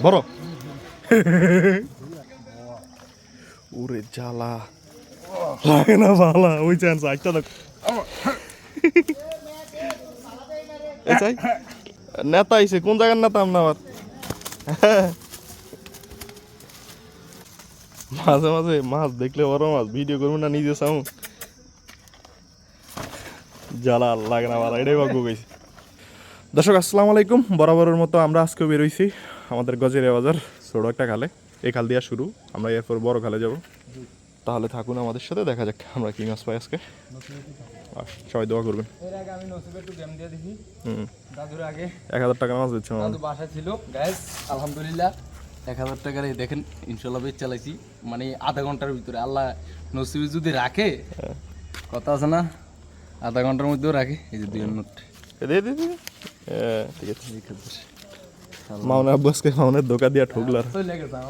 বড় ওরে জ্বালা লাগে না ভালা ওই চান্স একটা দেখ নেতা আইছে কোন জায়গার নেতা আমরা আবার মাঝে মাঝে মাছ দেখলে বড় মাছ ভিডিও করব না নিজে সামু জ্বালা লাগে না ভালো এটাই ভাগ্য গেছি দর্শক আসসালামু আলাইকুম। বরাবরের মতো আমরা আজকে বেরোইছি আমাদের গজেরিয়া বাজার ছোট একটা খালে। এই খাল দিয়া শুরু আমরা এরপর বড় খালে যাব। তাহলে থাকুন আমাদের সাথে দেখা যাক আমরা কি মাছ পাই আজকে। সবাই দোয়া করবেন। এর আগে আমি নসিবে একটু গেম দিয়ে দিছি। হুম। দাদুর আগে। এক হাজার টাকা মাছ দিচ্ছে দাদু বাসা ছিল। আলহামদুলিল্লাহ। এক হাজার টাকার দেখেন ইনশাল্লাহ বেশ চালাইছি। মানে আধা ঘণ্টার ভিতরে। আল্লাহ নসিবে যদি রাখে কথা আছে না? আধা ঘণ্টার মধ্যেও রাখে। এই যে দুই নোট দে দে দে। হ্যাঁ, ঠিক আছে মাউনে আব্বাসকে মাউনের দোকা দিয়া ঠুকলার।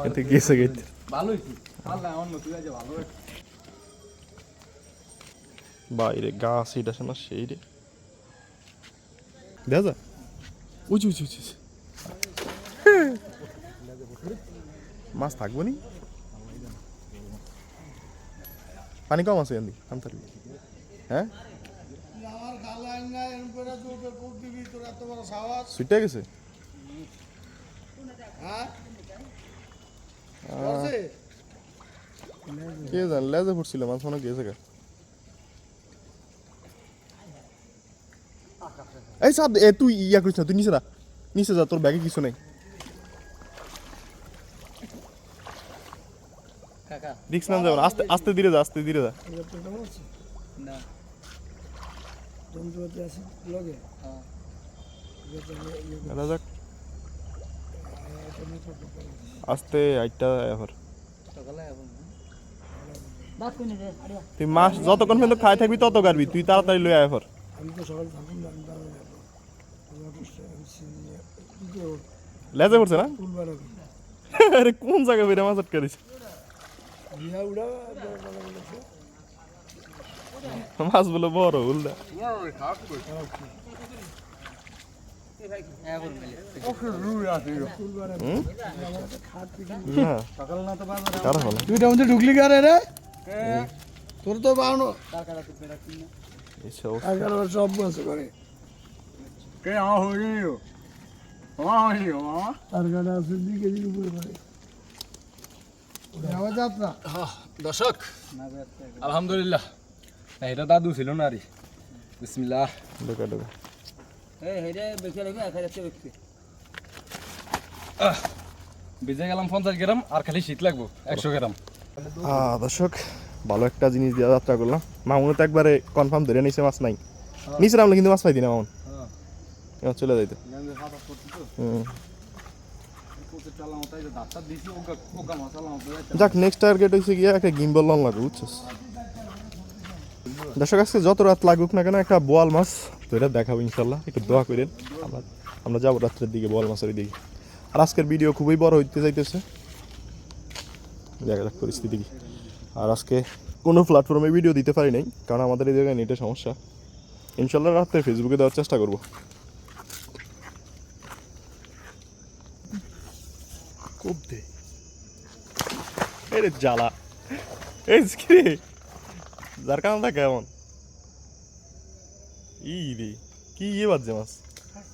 এতে গেছে গেছে বাইরে গাছ এটা আছে না সেই রে। দেখা যা। উঁচু উঁচু উঁচু। মাছ থাকব নি? পানি কম আছে এমনি হ্যাঁ? সুইটা গেছে? কে জান লেজে ফুটছিল মাছ মনে গেছে গা। এই সাব এ তুই ইয়া করিস না তুই নিচে যা নিচে যা তোর ব্যাগে কিছু নেই। রিক্স নাম যাবে না আস্তে আস্তে ধীরে যা আস্তে ধীরে যা। না। যন্ত্রপাতি আছে লগে হ্যাঁ। আস্তে আইটা এবার। এখন তুই মাছ যতক্ষণ পর্যন্ত খাই থাকবি তত গারবি তুই তাড়াতাড়ি লই আয় এবার। আমি তো সকাল থাকুন লেজে পড়ছে না? আরে কোন জায়গায় বেরে মাছ আটকারিস বিয়া উড়া দরকার বলেছে মাছ বলে বড় উল্টা ঢুকলি কারে রে তোর তো আবার সব করে দর্শক, আলহামদুলিল্লাহ। না, এটা দাদু ছিল না রে বিসমিল্লাহ ঢোকা ঢোকা। ভিজে গেলাম পঞ্চাশ গ্রাম আর খালি শীত লাগবো একশো গ্রাম দর্শক ভালো একটা জিনিস দিয়ে যাত্রা করলাম মামুনে তো একবারে কনফার্ম ধরে নিছে মাছ নাই। নিচে নামলে কিন্তু মাছ পাইতি না মামুন। এবার চলে যাইতো যাক নেক্সট টার্গেট হয়েছে গিয়ে একটা গিম্বল লং লাগবে বুঝছিস দর্শক আজকে যত রাত লাগুক না কেন একটা বোয়াল মাছ ধরে দেখাবো ইনশাল্লাহ। একটু দোয়া করেন। আমরা আমরা যাব রাত্রের দিকে বোয়াল মাছের দিকে। আর আজকের ভিডিও খুবই বড় হইতে যাইতেছে। দেখা যাক পরিস্থিতি কি। আর আজকে কোনো প্ল্যাটফর্মে ভিডিও দিতে পারি নাই কারণ আমাদের এই জায়গায় নেটের সমস্যা। ইনশাল্লাহ রাত্রে ফেসবুকে দেওয়ার চেষ্টা করব। খুব দে। জ্বালা। এই যার কারণটা কেমন? ই রে কি ইয়ে বাজছে মাছ?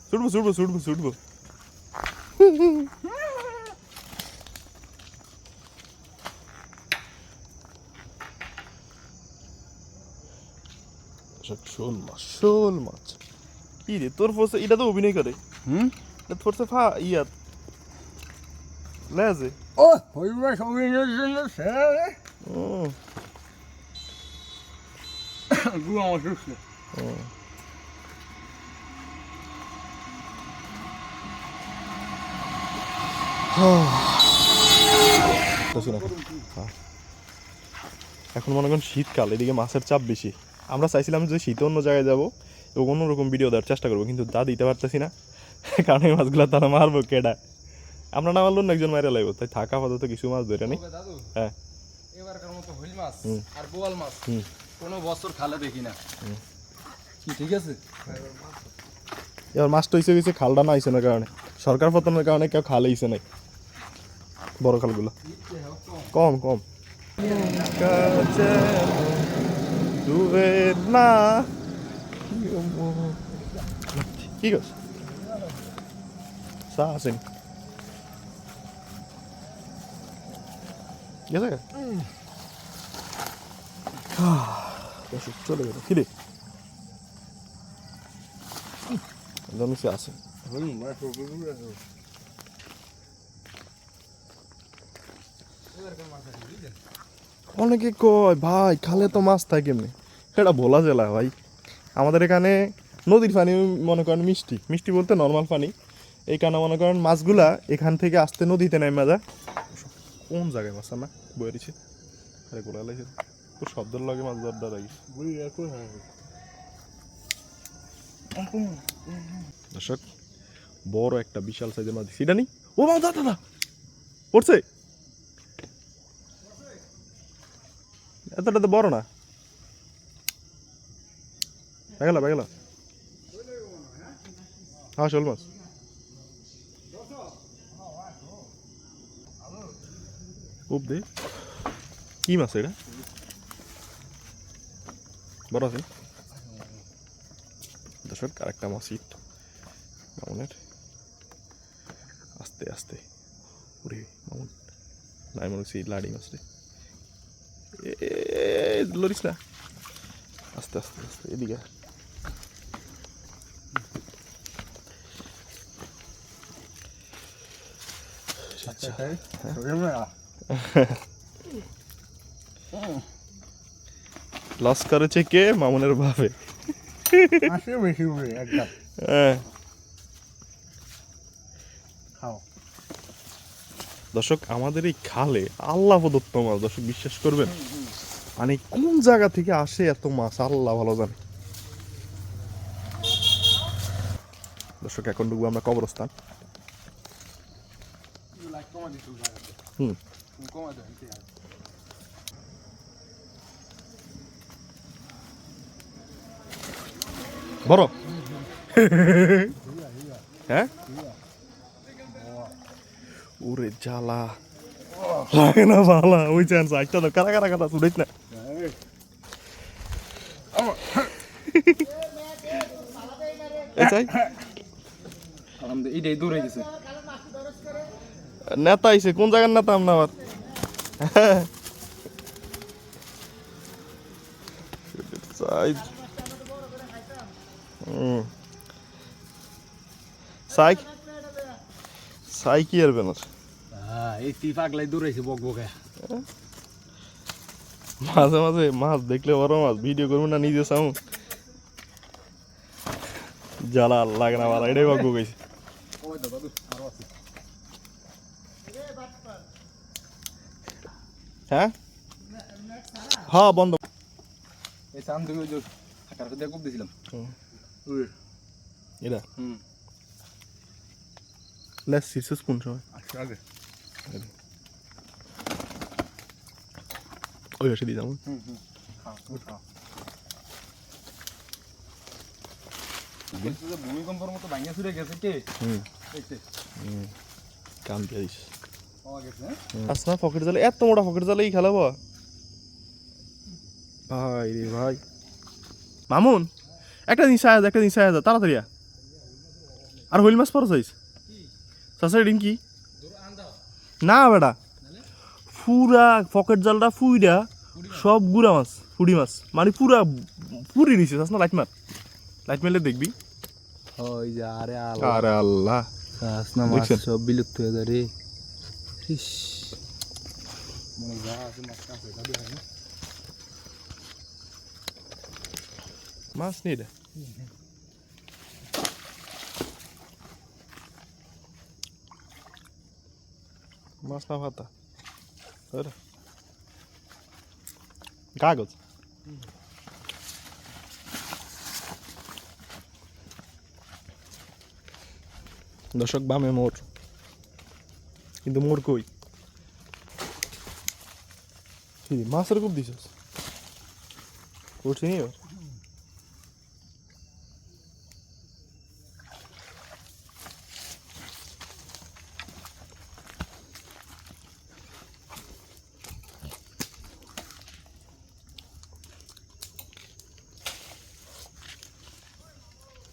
ছুটবো ছুটবো ছুটবো ছুটবো। আচ্ছা, শোল মাছ শোল মাছ কি রে তোর ফোর্সে এটা তো অভিনয় করে। হুম? এটা ফোর্সে ফা ইয়া। লেজে ও হইবা সবাই জন্য ও। গু আমার হ্যাঁ। এখন মনে করেন শীতকাল এদিকে মাছের চাপ বেশি। আমরা চাইছিলাম যে শীতে অন্য জায়গায় যাব এবং অন্যরকম ভিডিও দেওয়ার চেষ্টা করব কিন্তু দা দিতে পারতেছি না। কারণ এই মাছগুলো তারা মারবো কেডা? আমরা না মারলো না একজন মারে লাগবো তাই থাকা আপাতত কিছু মাছ ধরে নি হ্যাঁ। এবারকার মতো হইল মাছ আর বোয়াল মাছ। হুম। কোনো বছর খালে দেখি না। কি ঠিক আছে? এবার মাছটা হয়েছে গেছে খালটা না আইসে না কারণে। সরকার পতনের কারণে কেউ খালে আইসে নাই বড় খালগুলো। কম কম। না কি করছ? চা আসেন গেছে? চলে গেল কিরে জমি সে আছে। অনেকে কয় ভাই খালে তো মাছ থাকে এমনি। এটা ভোলা জেলা ভাই। আমাদের এখানে নদীর পানি মনে করেন মিষ্টি। মিষ্টি বলতে নর্মাল পানি। এই কারণে মনে করেন মাছগুলা এখান থেকে আসতে নদীতে নেমে যায়। কোন জায়গায় মাছ না বয়ে দিছে। আরে গোলা লাগছে। তোর শব্দের লগে মাছ ধর ধর দর্শক বড় একটা বিশাল সাইজের মাছ সেটা নেই ও মা দাদা দাদা! পড়ছে? এতটা তো বড় না। বেগেলা বেগেলা হ্যাঁ শোল মাছ। খুব দে কি মাছ এটা? বড় আছে। দর্শক আরেকটা ইট মামুনের। আস্তে আস্তে ওরে মামুন। নাই মনে হচ্ছে লাড়ি মাছ রে এ, এ, এ, লরিস না। আস্তে আস্তে আস্তে এদিকে আয়। লস করেছে কে? মামুনের ভাবে হ্যাঁ। দর্শক আমাদের এই খালে আল্লাহ প্রদত্ত মাছ দর্শক বিশ্বাস করবেন? মানে কোন জায়গা থেকে আসে এত মাছ? আল্লাহ ভালো জানে। দর্শক এখন ঢুকবো আমরা কবরস্থান। হুম। বড়। হ্যাঁ? ওরে জ্বালা। লাগে না ভালা ওই চান্স একটা তো কারা কারা কারা শুনেছ না। চাই। নেতা আইছে, কোন জায়গার নেতা আমরা আবার সাইজ সাইক? সাই কি আর বেনার। হ্যাঁ এই তি পাগলাই দূরে গেছে বক বকে। মাঝে মাঝে মাছ দেখলে বড় মাছ ভিডিও করব না নিজে সামু জ্বালা লাগে না বালা এটাই বাগ্য গেছে হ্যাঁ? হ্যাঁ বন্ধ। এই ওই যে হাকার দিয়ে কুপ দিছিলাম। এটা হুম লেস সিসেস কোন সময় আচ্ছা আগে ওই পাশে দিয়ে যাব হুম হুম খাও খাও ভূমিকম্পর মতো ভাঙিয়া ছুড়ে গেছে কে হুম কাম দিয়ে পকেট জালে এত মোটা পকেট জালেই খেলাবো ভাই রে ভাই মামুন একটা জিনিস আয় একটা জিনিস আয় তাড়াতাড়ি। আর হইল মাছ পর চাইস সাসাই ডিম কি? না বেটা। পুরা পকেট জালটা ফুইরা সব গুড়া মাছ ফুড়ি মাছ। মানে পুরা পুরি দিছে না লাইট মার? লাইট মারলে দেখবি। আরে আরে আল্লাহ। মাছ? সব বিলুপ্ত হয়ে যায় রে। মাছ কাছে যাবে হয় না মাছ নেই রে মাছ না ভাতা ধরে কাগজ দর্শক বামে মোর কিন্তু মোর কই কি মাছের খুব দিছিস উঠছি নি এবার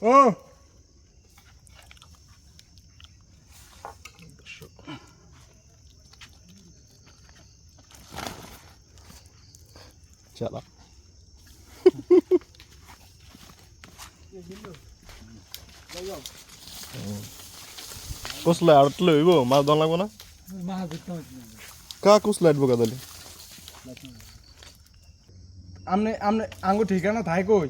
ও চালা। কুসলা আটলে হইব মাছ দন লাগবো না? কা কুসলা আটবো কাদালি আমনে আমনে আঙ্গু ঠিকানা থাই কই?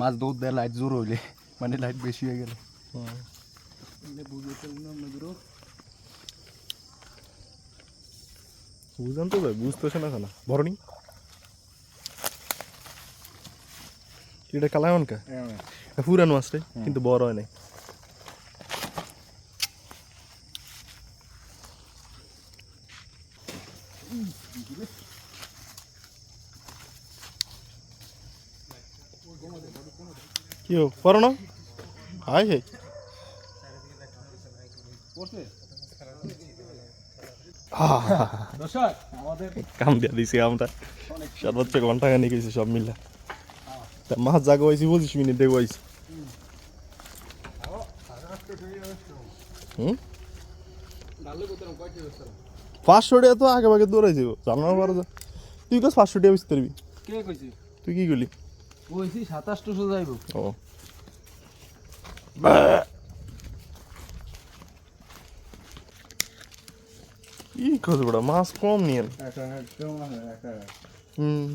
মাছ হ্যাঁ দুধ দেয় লাইট জোর হইলে। মানে লাইট বেশি হয়ে গেলে। বুঝলাম তো ভাই বুঝতেছে না খানা ভরণি এটা কালা কা? পুরানো মাছটাই কিন্তু বড় হয় নাই। হো পারো না। হাই দর্শক কাম দিয়া দিছি আমরা সর্বোচ্চ ঘণ্টা খানি গেছি সব মিলে। তা মাছ জাগো হয়েছি পঁচিশ মিনিট দেখো হয়েছি হুম? পাঁচশো টাকা তো আগে ভাগে দৌড়াইছি জানার পারো যা। তুই কাজ পাঁচশো টাকা বেচতে কে কইছি? তুই কি করলি কইছি সাতাশটুশো যাইব। ও। কি খোঁজ বড় মাছ কম নিয়ে হুম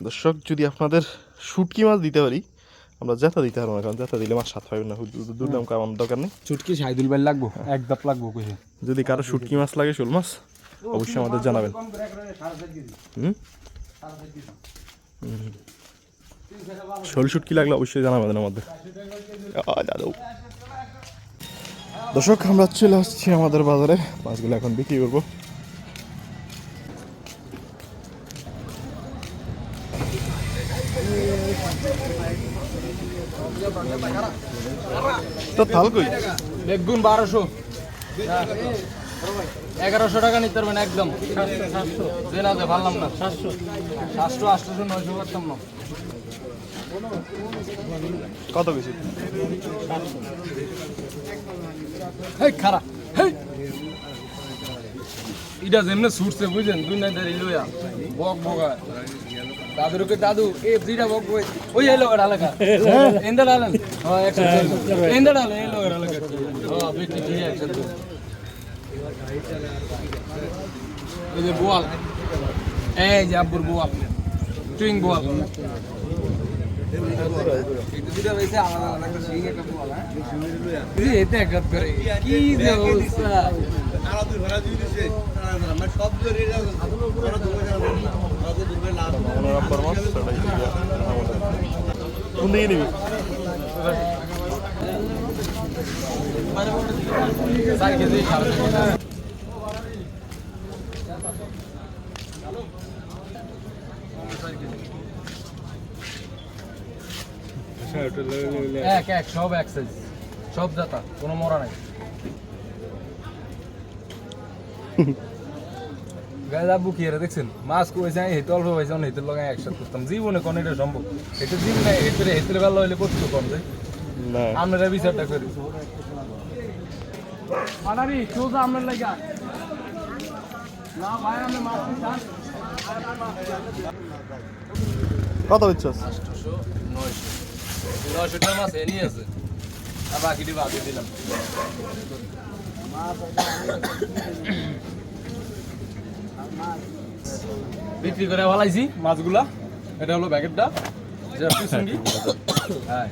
দর্শক যদি আপনাদের শুটকি মাছ দিতে পারি আমরা জেতা দিতে পারব না কারণ জেতা দিলে মাছ স্বাদ পাবে না দুর দাম দরকার নেই। চুটকি সাইদুল ভাই লাগবো এক দাপ লাগবো কইছে। যদি কারও শুটকি মাছ লাগে শোল মাছ অবশ্যই আমাদের জানাবেন। হুম? হুম। শোল শুটকি লাগলে অবশ্যই জানাবেন আমাদের। দাদু। দর্শক আমরা চলে আসছি আমাদের বাজারে। মাছগুলো এখন বিক্রি করব। তো থাল কই? বেগুন বারোশো। এগারোশো টাকা নিতে পারবেন একদম। সাতশো। সাতশো। দেন আছে ভাবলাম না সাতশো। সাতশো আটশোশো নয়শো করতাম না কত কিছু? হেই খারাপ হেই। যেমনে ছুটছে, বুঝছেন? দুই নাই দাঁড়িয়ে লইয়া বক বকা দাদুরকে দাদু, এ দুইটা বক বই। ওই এলো ডালেকা এন্দা ডালেন? হ্যাঁ একশো এন্দা ডালে এলো ডালেকা হ্যাঁ বেটি, ঠিক আছে এই যে বোয়াল। এই যে আব্বুর বোয়াল। টুইং বোয়াল। কোন দিকে নিবি চার কেজি সাড়ে এক এক সব এক সাইজ সব জাতা কোনো মরা নাই। গায়ে আব্বু কি দেখছেন? মাছ কইছে আমি হেতে অল্প পাইছে একসাথে করতাম। জীবনে কোন এটা সম্ভব? হেতে জীবনে হেতে হেতে ভালো হইলে করতে কম যায় না। আপনারা বিচারটা করি আনারি সোজা আপনার লাগা না ভাই আমি মাছ কত নয়শো। বিক্রি করে ভালাইছি মাছগুলা। এটা হলো পিছনগি হ্যাঁ।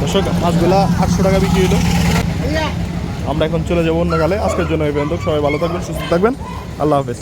দর্শক, মাছগুলা আটশো টাকা বিক্রি হলো আমরা এখন চলে যাব অন্য গালে। আজকের জন্য এই পর্যন্ত। সবাই ভালো থাকবেন, সুস্থ থাকবেন। আল্লাহ হাফেজ।